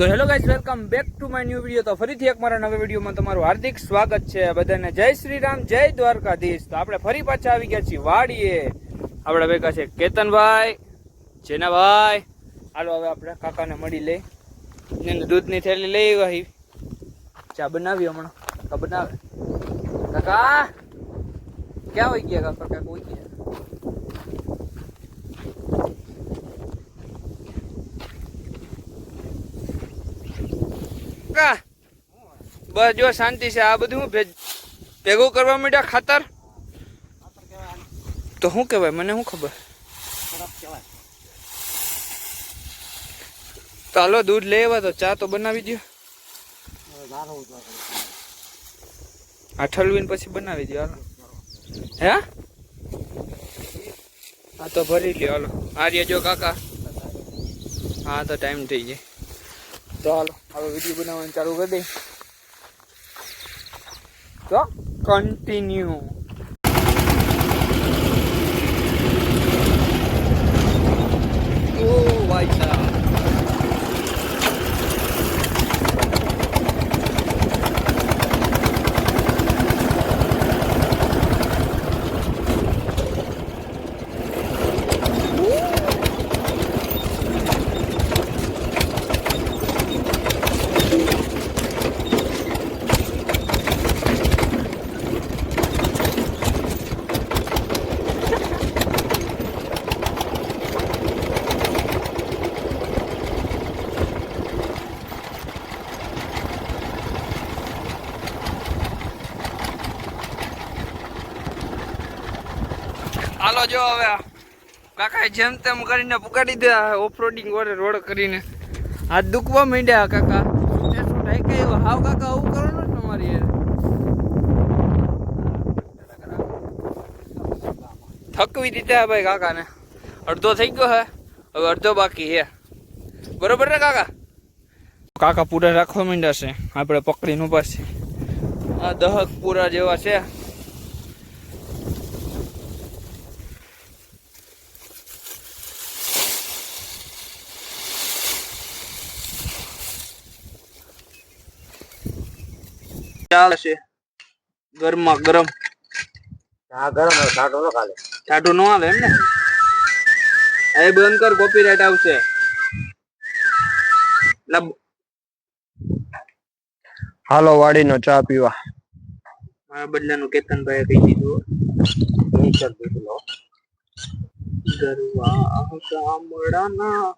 તો hello guys welcome back to my new video તો ફરીથી એક મારા નવા વિડીયોમાં તમારું હાર્દિક સ્વાગત છે. બધાને જય શ્રી રામ, જય દ્વારકાધીશ. તો આપણે ફરી પાછા આવી ગયા છીએ વાડીએ. આપણા ભેગા છે કેતનભાઈ, જેનાભાઈ. હાલો હવે આપણે કાકાને મળી લઈ. એને દૂધની થેલી લઈ આવી ચા બનાવી હમણાં. કાકા બનાવે? કાકા? ક્યાં હોય ગયા કાકા? કાકા હોય ગયા કાકા? બસ જો શાંતિ છે, આ બધું ભેજ- ભેગું કરવા માંડ્યા ખાતર? તો શું કહેવાય, મને શું ખબર? તો હાલો, દૂધ લઈ આવ્યા તો ચા તો બનાવી દો આ ઠલવીને પછી બનાવી દો હાલો. હે? હા, તો ભરી લ્યો, હાલો. આર્ય જો કાકા. હા, તો ટાઈમ થઈ જાય તો હાલો હવે વીડિયો બનાવવાનું ચાલુ કરી દઈ. તો કન્ટિન્યુ હાલો જો હવે કાકા જેમ તેમ કરીને પુકાડી દે ઓફરોડિંગ વડે રોડ કરીને. હાથ દુખવા માંડ્યા કાકા. થાય કે હાવ કાકા, આવું કરો ને તમારી થકવી દીધા ભાઈ કાકાને. અડધો થઈ ગયો હે. હવે અડધો બાકી હે. બરોબર ને કાકા? કાકા પૂરા રાખવા માંડ્યા છે. આપણે પકડીને ઊભા છે આ દહક પૂરા જેવા છે. ચાલે છે. ગરમા ગરમ. હા ગરમ ટાટો ન ખાલે. ટાઢું નો આવે એમ ને? એ બંધ કર કોપીરાઈટ આવશે. હાલો હાલો વાડીનો ચા પીવા. મારા બદલાનું કેતનભાઈ કહી દીધું. નહીં કર દીધું લો. ગરવા ગામડાના.